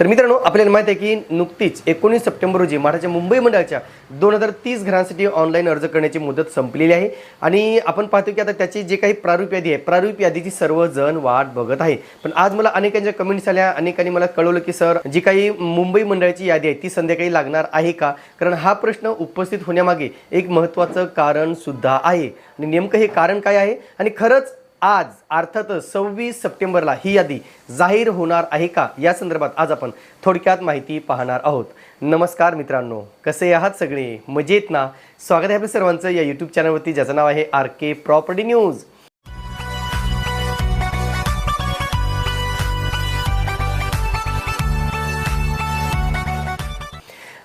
तर मित्रांनो आपल्याला माहिती आहे की नुकतीच एकोणीस सप्टेंबर रोजी महाराष्ट्राच्या मुंबई मंडळाच्या दोन हजार तीस घरांसाठी ऑनलाईन अर्ज करण्याची मुदत संपलेली आहे. आणि आपण पाहतो की आता त्याची जे काही प्रारूप यादी आहे प्रारूप यादीची सर्वजण वाट बघत आहे. पण आज मला अनेकांच्या कमेंट्स आल्या अनेकांनी मला कळवलं की सर जी काही मुंबई मंडळाची यादी आहे ती संध्याकाळी लागणार आहे का? कारण हा प्रश्न उपस्थित होण्यामागे एक महत्त्वाचं कारण सुद्धा आहे. आणि नेमकं हे कारण काय आहे? आणि खरंच आज अर्थातच सव्वीस सप्टेंबरला ही यादी जाहीर होणार आहे का? या संदर्भात आज आपण थोडक्यात माहिती पाहणार आहोत. नमस्कार मित्रांनो कसे आहात सगळे? मजेत ना? स्वागत आहे आपल्या सर्वांचं या यूट्यूब चॅनलवरती ज्याचं नाव आहे आर के प्रॉपर्टी न्यूज.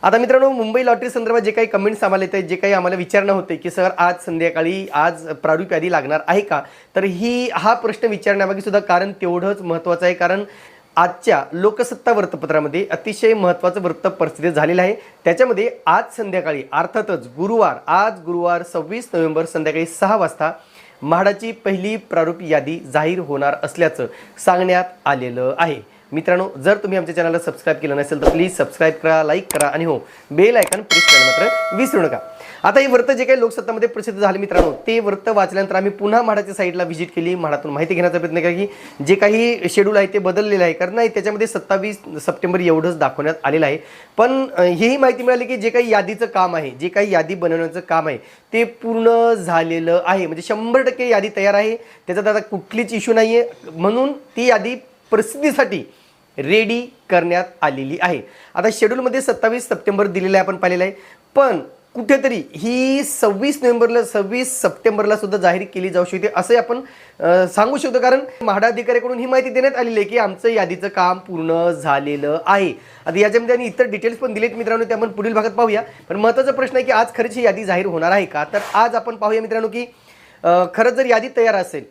आता मित्रांनो मुंबई लॉटरी संदर्भात जे काही कमेंट्स आम्हाला येत आहेत जे काही आम्हाला विचारणं होते की सर आज संध्याकाळी आज प्रारूप यादी लागणार आहे का? तर ही हा प्रश्न विचारण्यामागे सुद्धा कारण तेवढंच महत्त्वाचं आहे. कारण आजच्या लोकसत्ता वृत्तपत्रामध्ये अतिशय महत्त्वाचं वृत्त प्रसिद्ध झालेलं आहे. त्याच्यामध्ये आज संध्याकाळी अर्थातच गुरुवार आज गुरुवार सव्वीस नोव्हेंबर संध्याकाळी सहा वाजता म्हाडाची पहिली प्रारूप यादी जाहीर होणार असल्याचं सांगण्यात आलेलं आहे. मित्रांनो जर तुम्ही आमच्या चॅनलला सबस्क्राईब केलं नसेल तर प्लीज सबस्क्राईब करा लाईक करा आणि हो बेल आयकॉन प्रेस करायला मात्र विसरू नका. आता हे वृत्त जे काही लोकसत्तामध्ये प्रसिद्ध झाले मित्रांनो ते वृत्त वाचल्यानंतर आम्ही पुन्हा म्हाडाच्या साईडला व्हिजिट केली. म्हाडातून माहिती घेण्याचा प्रयत्न केला की जे काही शेड्यूल आहे ते बदललेलं आहे. कारण नाही त्याच्यामध्ये सत्तावीस सप्टेंबर एवढंच दाखवण्यात आलेलं आहे. पण हेही माहिती मिळाली की जे काही यादीचं काम आहे जे काही यादी बनवण्याचं काम आहे ते पूर्ण झालेलं आहे. म्हणजे शंभर टक्के यादी तयार आहे. त्याच्यात आता कुठलीच इश्यू नाही आहे म्हणून ती यादी प्रसिद्धीसाठी रेडी करण्यात आलेली आहे. आता शेड्यूलमध्ये सत्तावीस सप्टेंबर दिलेलं आहे आपण पाहिलेलं आहे. पण कुठेतरी ही सव्वीस नोव्हेंबरला सव्वीस सप्टेंबरला सुद्धा जाहीर केली जाऊ शकते असंही आपण सांगू शकतो. कारण म्हाडा अधिकाऱ्याकडून ही माहिती देण्यात आलेली आहे की आमचं यादीचं काम पूर्ण झालेलं आहे. आता याच्यामध्ये आणि इतर डिटेल्स पण दिलेत मित्रांनो ते आपण पुढील भागात पाहूया. पण महत्त्वाचा प्रश्न आहे की आज खरंच ही यादी जाहीर होणार आहे का? तर आज आपण पाहूया मित्रांनो की खरंच जर यादी तयार असेल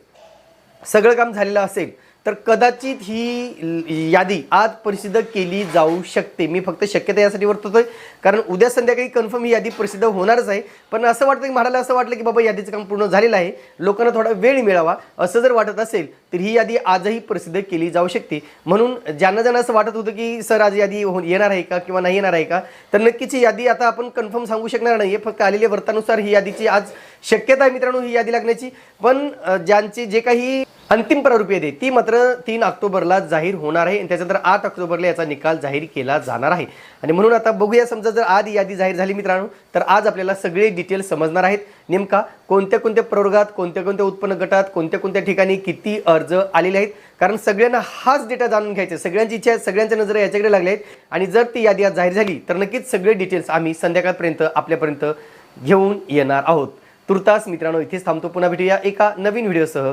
सगळं काम झालेलं असेल तर कदाचित ही यादी आज प्रसिद्ध केली जाऊ शकते. मी फक्त शक्यता यासाठी वर्तवतोय. कारण उद्या संध्याकाळी कन्फर्म ही यादी प्रसिद्ध होणारच आहे. पण असं वाटतं की म्हणाला असं वाटलं की बाबा यादीचं काम पूर्ण झालेलं आहे. लोकांना थोडा वेळ मिळावा. असं जर वाटत असेल तर ही यादी आजही प्रसिद्ध केली जाऊ शकते. म्हणून ज्यांना ज्यांना असं वाटत होतं की सर आज यादी हो- येणार आहे का किंवा नाही येणार आहे का? तर नक्कीच ही यादी आता आपण कन्फर्म सांगू शकणार नाही फक्त आलेल्या वृत्तानुसार ही यादीची आज शक्यता आहे मित्रांनो ही यादी लागण्याची. पण ज्यांचे ज्यांची जे काही अंतिम प्रारूप येते ती. मात्र तीन ऑक्टोबरला जाहीर होणार आहे आणि त्याच्यानंतर आठ ऑक्टोबरला याचा निकाल जाहीर केला जाणार आहे. आणि म्हणून आता बघूया समजा जर आज यादी जाहीर झाली मित्रांनो तर आज आपल्याला सगळे डिटेल्स समजणार आहेत. नेमका कोणत्या कोणत्या प्रवर्गात कोणत्या कोणत्या उत्पन्न गटात कोणत्या कोणत्या ठिकाणी किती अर्ज आलेले आहेत? कारण सगळ्यांना हाच डेटा जाणून घ्यायचा आहे. सगळ्यांची इच्छा सगळ्यांच्या नजर याच्याकडे लागल्या आहेत. आणि जर ती यादी आज जाहीर झाली तर नक्कीच सगळे डिटेल्स आम्ही संध्याकाळपर्यंत आपल्यापर्यंत घेऊन येणार आहोत. तुर्तास मित्रांनो इथेच थांबतो. पुन्हा भेटूया एका नवीन व्हिडिओसह